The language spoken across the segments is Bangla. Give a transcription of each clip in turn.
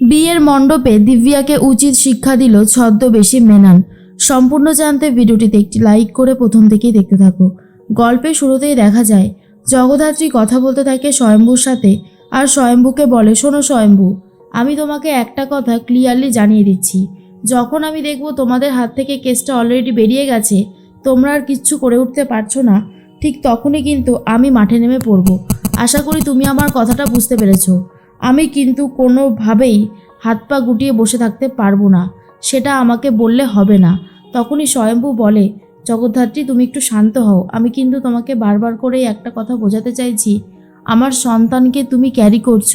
বিয়ের মণ্ডপে দিব্যাকে উচিত শিক্ষা দিল ছদ্মবেশী মেনান। সম্পূর্ণ জানতে ভিডিওটিতে একটি লাইক করে প্রথম থেকেই দেখতে থাকো। গল্পের শুরুতেই দেখা যায়, জগদ্ধাত্রী কথা বলতে থাকে স্বয়ম্ভুর সাথে, আর স্বয়ম্ভুকে বলে, শোনো স্বয়ম্ভু, আমি তোমাকে একটা কথা ক্লিয়ারলি জানিয়ে দিচ্ছি। যখন আমি দেখব তোমাদের হাত থেকে কেসটা অলরেডি বেরিয়ে গেছে, তোমরা আর কিচ্ছু করে উঠতে পারছ না, ঠিক তখনই কিন্তু আমি মাঠে নেমে পড়ব। আশা করি তুমি আমার কথাটা বুঝতে পেরেছ। আমি কিন্তু কোনোভাবেই হাত পা গুটিয়ে বসে থাকতে পারব না। সেটা আমাকে বললে হবে না। তখনই স্বয়ম্ভু বলে, জগদ্ধাত্রী, তুমি একটু শান্ত হও। আমি কিন্তু তোমাকে বারবার করে একটা কথা বোঝাতে চাইছি। আমার সন্তানকে তুমি ক্যারি করছ।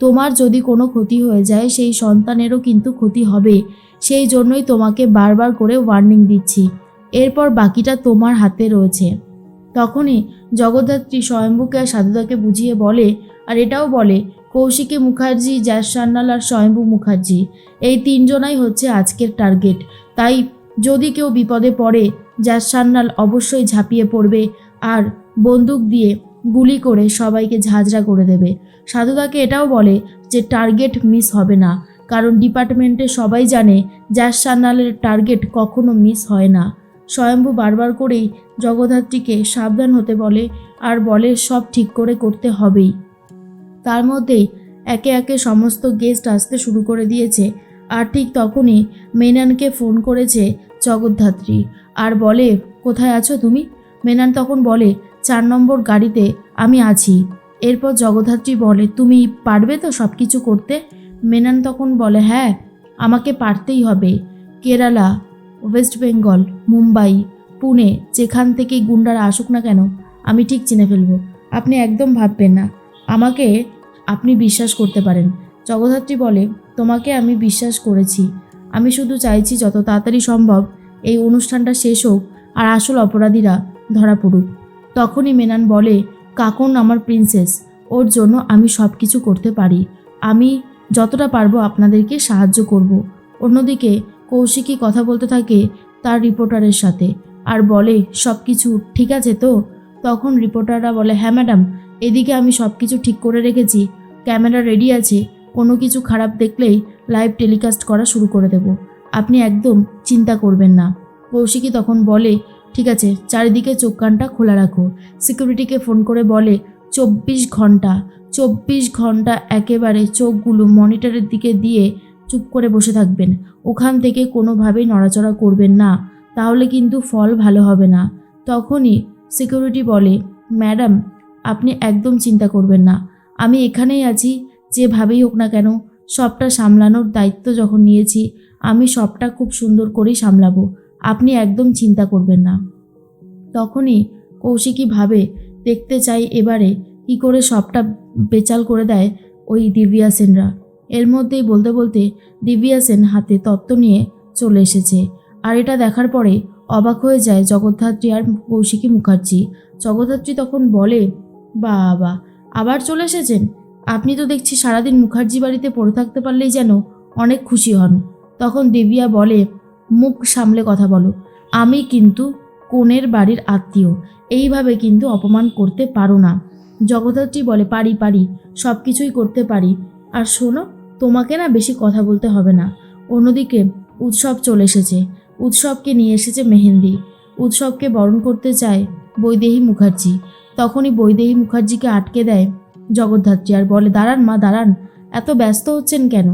তোমার যদি কোনো ক্ষতি হয়ে যায়, সেই সন্তানেরও কিন্তু ক্ষতি হবে। সেই জন্যই তোমাকে বারবার করে ওয়ার্নিং দিচ্ছি। এরপর বাকিটা তোমার হাতে রয়েছে। তখনই জগদ্ধাত্রী স্বয়ম্ভুকে আর সাধুদাকে বুঝিয়ে বলে, আর এটাও বলে কৌশিকী মুখার্জি জ্যাস সান্যাল আর স্বয়ম্ভু মুখার্জি, এই তিনজনাই হচ্ছে আজকের টার্গেট। তাই যদি কেউ বিপদে পড়ে জ্যাস সান্যাল অবশ্যই ঝাঁপিয়ে পড়বে আর বন্দুক দিয়ে গুলি করে সবাইকে ঝাঁঝরা করে দেবে। সাধুদাকে এটাও বলে যে টার্গেট মিস হবে না, কারণ ডিপার্টমেন্টে সবাই জানে জ্যাস সান্যালের টার্গেট কখনো মিস হয় না। স্বয়ম্ভু বারবার করেই জগদ্ধাত্রীকে সাবধান হতে বলে আর বলে সব ঠিক করে করতে হবেই। তার মধ্যেই একে একে সমস্ত গেস্ট আসতে শুরু করে দিয়েছে। আর ঠিক তখনই মেনানকে ফোন করেছে জগদ্ধাত্রী। আর বলে, কোথায় আছো তুমি? মেনান তখন বলে, চার নম্বর গাড়িতে আমি আছি। এরপর জগদ্ধাত্রী বলে, তুমি পারবে তো সব কিছু করতে? মেনান তখন বলে হ্যাঁ আমাকে পারতেই হবে। কেরালা, ওয়েস্ট বেঙ্গল, মুম্বাই, পুনে, যেখান থেকেই গুন্ডারা আসুক না কেন, আমি ঠিক চিনে ফেলব। আপনি একদম ভাববেন না। আমাকে আপনি বিশ্বাস করতে পারেন। জগদ্ধাত্রী বলে, তোমাকে আমি বিশ্বাস করেছি। আমি শুধু চাইছি যত তাড়াতাড়ি সম্ভব এই অনুষ্ঠানটা শেষ হোক আর আসল অপরাধীরা ধরা পড়ুক। তখনই মেনান বলে, কাকন আমার প্রিন্সেস, ওর জন্য আমি সব কিছু করতে পারি। আমি যতটা পারব আপনাদেরকে সাহায্য করব। অন্যদিকে কৌশিকী কথা বলতে থাকে তার রিপোর্টারের সাথে আর বলে সব কিছু ঠিক আছে তো? তখন রিপোর্টাররা বলে হ্যাঁ ম্যাডাম। এদিকে আমি সব কিছু ঠিক করে রেখেছি, ক্যামেরা রেডি আছে, কোনো কিছু খারাপ দেখলেই লাইভ টেলিকাস্ট করা শুরু করে দেব। আপনি একদম চিন্তা করবেন না। কৌশিকী তখন বলে, ঠিক আছে, চারিদিকে চোখ কানটা খোলা রাখো। সিকিউরিটিকে ফোন করে বলে, চব্বিশ ঘণ্টা চব্বিশ ঘণ্টা একেবারে চোখগুলো মনিটরের দিকে দিয়ে চুপ করে বসে থাকবেন। ওখান থেকে কোনোভাবেই নড়াচড়া করবেন না, তাহলে কিন্তু ফল ভালো হবে না। তখনই সিকিউরিটি বলে, ম্যাডাম আপনি একদম চিন্তা করবেন না। আমি এখানেই আছি, যেভাবেই হোক না কেন, সবটা সামলানোর দায়িত্ব যখন নিয়েছি, আমি সবটা খুব সুন্দর করেই সামলাবো। আপনি একদম চিন্তা করবেন না। তখনই কৌশিকী ভাবে দেখতে চাই এবারে কি করে সবটা বেচাল করে দেয় ওই দিব্যা সেনরা। এর মধ্যেই বলতে বলতে দিব্যা সেন হাতে তত্ত্ব নিয়ে চলে এসেছে। আর এটা দেখার পরে অবাক হয়ে যায় জগদ্ধাত্রী আর কৌশিকী মুখার্জি। জগদ্ধাত্রী তখন বলে বাবা, আবার চলে এসেছেন? আপনি তো দেখছি সারাদিন মুখার্জি বাড়িতে পড়ে থাকতে পারলেই যেন অনেক খুশি হন। তখন দেবিয়া বলে, মুখ সামলে কথা বলো। আমি কিন্তু কোণের বাড়ির আত্মীয়। এইভাবে কিন্তু অপমান করতে পারো না। জগদ্ধাত্রী বলে, পারি পারি সব কিছুই করতে পারি। আর শোনো, তোমাকে না বেশি কথা বলতে হবে না। অন্যদিকে উৎসব চলে এসেছে। উৎসবকে নিয়ে এসেছে মেহেন্দি। উৎসবকে বরণ করতে চায় বৈদেহী মুখার্জি। তখনই বৈদেহী মুখার্জিকে আটকে দেয় জগদ্ধাত্রী আর বলে, দাঁড়ান মা, দাঁড়ান। এত ব্যস্ত হচ্ছেন কেন?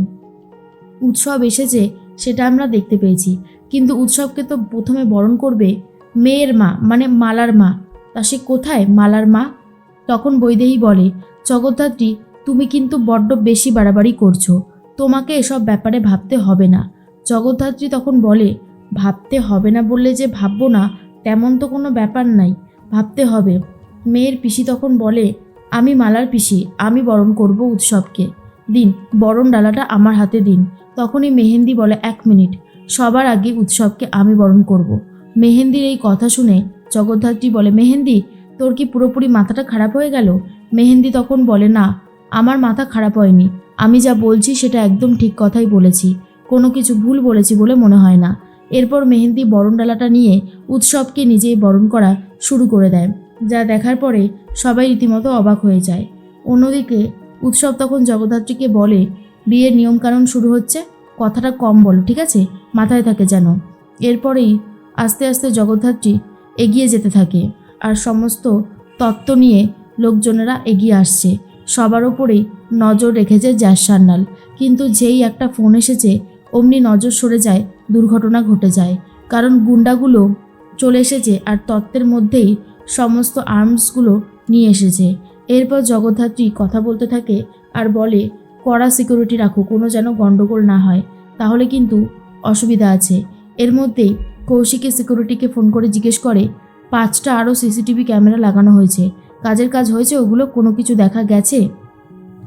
উৎসব এসেছে, সেটা আমরা দেখতে পেয়েছি। কিন্তু উৎসবকে তো প্রথমে বরণ করবে মেয়ের মা মানে মালার মা। তা সে কোথায়, মালার মা? তখন বৈদেহী বলে, জগদ্ধাত্রী, তুমি কিন্তু বড্ড বেশি বাড়াবাড়ি করছ। তোমাকে এসব ব্যাপারে ভাবতে হবে না। জগদ্ধাত্রী তখন বলে, ভাবতে হবে না বললে যে ভাববো না, তেমন তো কোনো ব্যাপার নাই। ভাবতে হবে। মেয়ের পিসি তখন বলে, আমি মালার পিসি, আমি বরণ করব উৎসবকে। দিন, বরণ ডালাটা আমার হাতে দিন। তখনই মেহেন্দি বলে, এক মিনিট, সবার আগে উৎসবকে আমি বরণ করব। মেহেন্দির এই কথা শুনে জগদ্ধাত্রী বলে, মেহেন্দি, তোর কি পুরোপুরি মাথাটা খারাপ হয়ে গেল? মেহেন্দি তখন বলে, না, আমার মাথা খারাপ হয়নি। আমি যা বলছি সেটা একদম ঠিক কথাই বলেছি। কোনো কিছু ভুল বলেছি বলে মনে হয় না। এরপর মেহেন্দি বরণ ডালাটা নিয়ে উৎসবকে নিজেই বরণ করা শুরু করে দেয়। যা দেখার পরে সবাই রীতিমতো অবাক হয়ে যায়। অন্যদিকে উৎসব তখন জগদ্ধাত্রীকে বলে, বিয়ের নিয়মকানুন শুরু হচ্ছে, কথাটা কম বলো, ঠিক আছে? মাথায় থাকে যেন। এরপরেই আস্তে আস্তে জগদ্ধাত্রী এগিয়ে যেতে থাকে আর সমস্ত তত্ত্ব নিয়ে লোকজনেরা এগিয়ে আসছে। সবার ওপরেই নজর রেখেছে জ্যাস সান্যাল। কিন্তু যেই একটা ফোন এসেছে, অমনি নজর সরে যায়, দুর্ঘটনা ঘটে যায়। কারণ গুন্ডাগুলো চলে এসেছে আর তত্ত্বের মধ্যেই সমস্ত আর্মসগুলো নিয়ে এসেছে। এরপর জগদ্ধাত্রী কথা বলতে থাকে আর বলে, কড়া সিকিউরিটি রাখো, কোনো যেন গণ্ডগোল না হয়। তাহলে কিন্তু অসুবিধা আছে। এর মধ্যেই কৌশিকের সিকিউরিটিকে ফোন করে জিজ্ঞেস করে, পাঁচটা আরও সিসিটিভি ক্যামেরা লাগানো হয়েছে। কাজের কাজ হয়েছে, ওগুলো কোনো কিছু দেখা গেছে?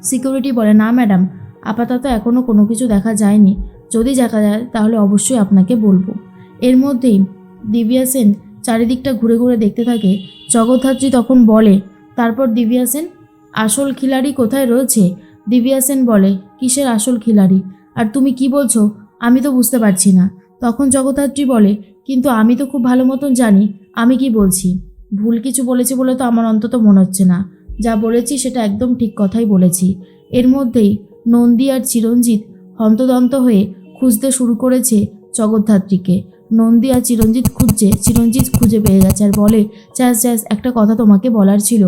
সিকিউরিটি বলে, না ম্যাডাম আপাতত এখনও কোনো কিছু দেখা যায়নি। যদি দেখা যায়, তাহলে অবশ্যই আপনাকে বলব। এর মধ্যেই দিব্যা সেন চারিদিকটা ঘুরে ঘুরে দেখতে থাকে। জগদ্ধাত্রী তখন বলে, তারপর দিব্যা সেন, আসল খিলাড়ি কোথায় রয়েছে? দিব্যা সেন বলে, কিসের আসল খিলাড়ি? আর তুমি কি বলছো? আমি তো বুঝতে পারছি না। তখন জগদ্ধাত্রী বলে, কিন্তু আমি তো খুব ভালো মতন জানি, আমি কি বলছি? ভুল কিছু বলেছি বলে তো আমার অন্তত মনে হচ্ছে না। যা বলেছি সেটা একদম ঠিক কথাই বলেছি। এর মধ্যেই নন্দী আর চিরঞ্জিত হন্তদন্ত হয়ে খুঁজতে শুরু করেছে জগদ্ধাত্রীকে। নন্দী আর চিরঞ্জিত খুঁজছে, চিরঞ্জিত খুঁজে পেয়ে গেছে আর বলে চ্যাস চ্যাস একটা কথা তোমাকে বলার ছিল।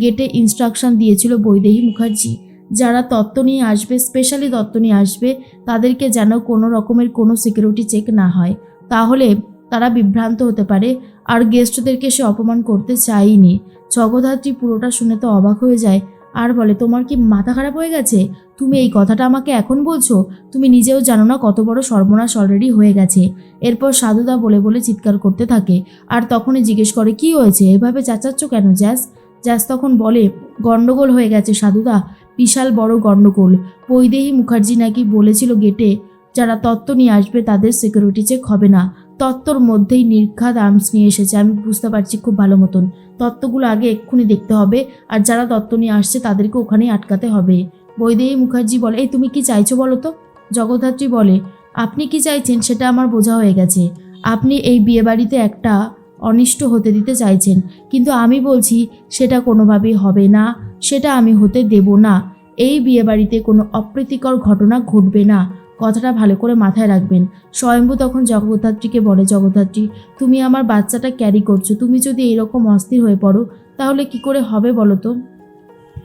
গেটে ইনস্ট্রাকশন দিয়েছিল বৈদেহী মুখার্জি। যারা তত্ত্ব নিয়ে আসবে স্পেশালি তত্ত্ব নিয়ে আসবে, তাদেরকে যেন কোনো রকমের কোনো সিকিউরিটি চেক না হয়। তাহলে তারা বিভ্রান্ত হতে পারে। আর গেস্টদেরকে সে অপমান করতে চায়নি জগদ্ধাত্রী পুরোটা শুনে তো অবাক হয়ে যায়। আর বলে, তোমার কি মাথা খারাপ হয়ে গেছে? তুমি এই কথাটা আমাকে এখন বলছো? তুমি নিজেও জানো না কত বড় সর্বনাশ অলরেডি হয়ে গেছে। এরপর সাধুদা বলে বলে চিৎকার করতে থাকে। আর তখনই জিজ্ঞেস করে, কি হয়েছে? এভাবে চাচাচ্ছ কেন জ্যাস জ্যাস তখন বলে গন্ডগোল হয়ে গেছে সাধুদা, বিশাল বড় গন্ডগোল বৈদেহী মুখার্জি নাকি বলেছিল গেটে যারা তত্ত্ব নিয়ে আসবে তাদের সিকিউরিটি চেক হবে না। তত্ত্বর মধ্যেই নির্ঘাত আর্মস নিয়ে এসেছে। আমি বুঝতে পারছি খুব ভালো মতন। তত্ত্বগুলো আগে এক্ষুনি দেখতে হবে। আর যারা তত্ত্ব নিয়ে আসছে, তাদেরকে ওখানেই আটকাতে হবে। বৈদেহী মুখার্জি বলে, এই তুমি কি চাইছো বলো তো? জগদ্ধাত্রী বলে, আপনি কি চাইছেন সেটা আমার বোঝা হয়ে গেছে। আপনি এই বিয়েবাড়িতে একটা অনিষ্ট হতে দিতে চাইছেন। কিন্তু আমি বলছি, সেটা কোনোভাবেই হবে না। সেটা আমি হতে দেব না। এই বিয়েবাড়িতে কোনো অপ্রীতিকর ঘটনা ঘটবে না। কথাটা ভালো করে মাথায় রাখবেন। স্বয়ম্ভু তখন জগদ্ধাত্রীকে বলে, জগদ্ধাত্রী, তুমি আমার বাচ্চাটা ক্যারি করছ। তুমি যদি এরকম অস্থির হয়ে পড়ো, তাহলে কি করে হবে বলো তো?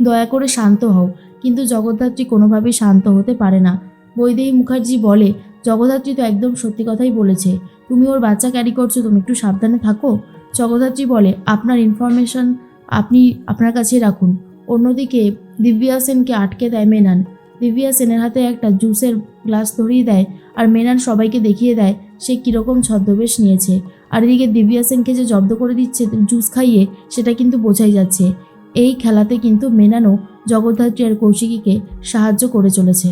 দয়া করে শান্ত হও। কিন্তু জগদ্ধাত্রী কোনোভাবেই শান্ত হতে পারে না। বৈদেহী মুখার্জি বলে, জগদ্ধাত্রী তো একদম সত্যি কথাই বলেছে। তুমি ওর বাচ্চা ক্যারি করছ, তুমি একটু সাবধানে থাকো। জগদ্ধাত্রী বলে, আপনার ইনফরমেশন আপনি আপনার কাছেই রাখুন। অন্যদিকে দিব্যা সেনকে আটকে দেয় মেনান। দিব্যা সেনের হাতে একটা জুসের গ্লাস ধরিয়ে দেয় আর মেনান সবাইকে দেখিয়ে দেয় সে কীরকম ছদ্মবেশ নিয়েছে। আর এদিকে দিব্যা সেনকে যে জব্দ করে দিচ্ছে জুস খাইয়ে, সেটা কিন্তু বোঝাই যাচ্ছে। এই খেলাতে কিন্তু মেনানও জগদ্ধাত্রী আর কৌশিকীকে সাহায্য করে চলেছে।